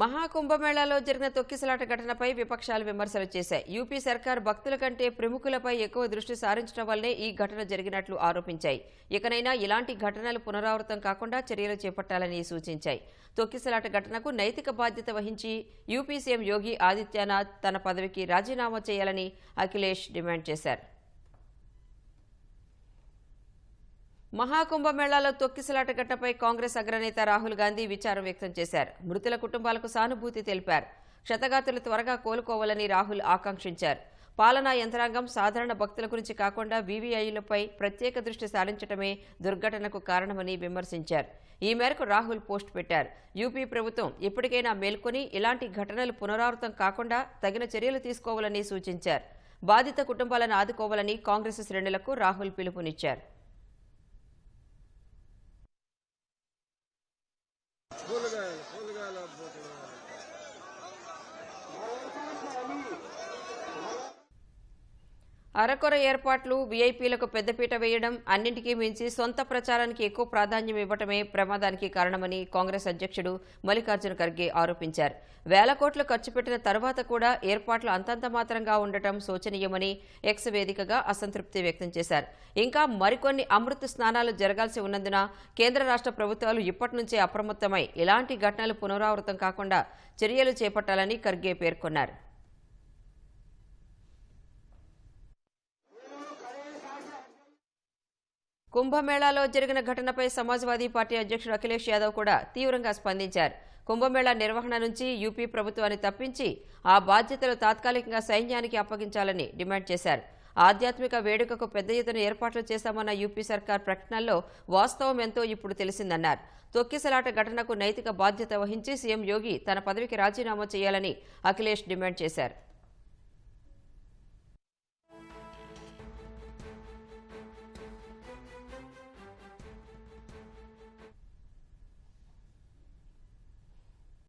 మహాకుంభమేళాలో జరిగిన తొక్కిసలాట ఘటనపై విపక్షాలు విమర్శలు చేశాయి. యూపీ సర్కార్ భక్తుల కంటే ప్రముఖులపై ఎక్కువ దృష్టి సారించడం వల్లే ఈ ఘటన జరిగినట్లు ఆరోపించాయి. ఇకనైనా ఇలాంటి ఘటనలు పునరావృతం కాకుండా చర్యలు చేపట్టాలని సూచించాయి. తొక్కిసలాట ఘటనకు నైతిక బాధ్యత వహించి యూపీ సీఎం యోగి ఆదిత్యనాథ్ తన పదవికి రాజీనామా చేయాలని అఖిలేష్ డిమాండ్ చేశారు. మహాకుంభమేళాలో తొక్కిసలాట ఘటనపై కాంగ్రెస్ అగ్రనేత రాహుల్ గాంధీ విచారం వ్యక్తం చేశారు. మృతుల కుటుంబాలకు సానుభూతి తెలిపారు. క్షతగాతులు త్వరగా కోలుకోవాలని రాహుల్ ఆకాంక్షించారు. పాలనా యంత్రాంగం సాధారణ భక్తుల గురించి కాకుండా వీవీఐలపై ప్రత్యేక దృష్టి సారించడమే దుర్ఘటనకు కారణమని విమర్శించారు. ఈ మేరకు రాహుల్ పోస్ట్ పెట్టారు. యూపీ ప్రభుత్వం ఇప్పటికైనా మేల్కొని ఇలాంటి ఘటనలు పునరావృతం కాకుండా తగిన చర్యలు తీసుకోవాలని సూచించారు. బాధిత కుటుంబాలను ఆదుకోవాలని కాంగ్రెస్ శ్రేణులకు రాహుల్ పిలుపునిచ్చారు. అరకొర ఏర్పాట్లు వీఐపీలకు పెద్దపీట వేయడం అన్నింటికీ మించి సొంత ప్రచారానికి ఎక్కువ ప్రాధాన్యం ఇవ్వటమే ప్రమాదానికి కారణమని కాంగ్రెస్ అధ్యక్షుడు మల్లికార్జున ఖర్గే ఆరోపించారు. వేల కోట్లు ఖర్చు పెట్టిన తర్వాత కూడా ఏర్పాట్లు అంతంత మాత్రంగా ఉండటం శోచనీయమని ఎక్స్ వేదికగా అసంతృప్తి వ్యక్తం చేశారు. ఇంకా మరికొన్ని అమృత స్నానాలు జరగాల్సి ఉన్నందున కేంద్ర రాష్ట్ర ప్రభుత్వాలు ఇప్పటి నుంచే అప్రమత్తమై ఇలాంటి ఘటనలు పునరావృతం కాకుండా చర్యలు చేపట్టాలని ఖర్గే పేర్కొన్నారు. కుంభమేళాలో జరిగిన ఘటనపై సమాజ్వాదీ పార్టీ అధ్యక్షుడు అఖిలేష్ యాదవ్ కూడా తీవ్రంగా స్పందించారు. కుంభమేళా నిర్వహణ నుంచి యూపీ ప్రభుత్వాన్ని తప్పించి ఆ బాధ్యతలు తాత్కాలికంగా సైన్యానికి అప్పగించాలని డిమాండ్ చేశారు. ఆధ్యాత్మిక వేడుకకు పెద్ద ఎత్తున ఏర్పాట్లు చేశామన్న యూపీ సర్కార్ ప్రకటనల్లో వాస్తవం ఎంతో ఇప్పుడు తెలిసిందన్నారు. తొక్కిసలాట ఘటనకు నైతిక బాధ్యత వహించి సీఎం యోగి తన పదవికి రాజీనామా చేయాలని అఖిలేష్ డిమాండ్ చేశారు.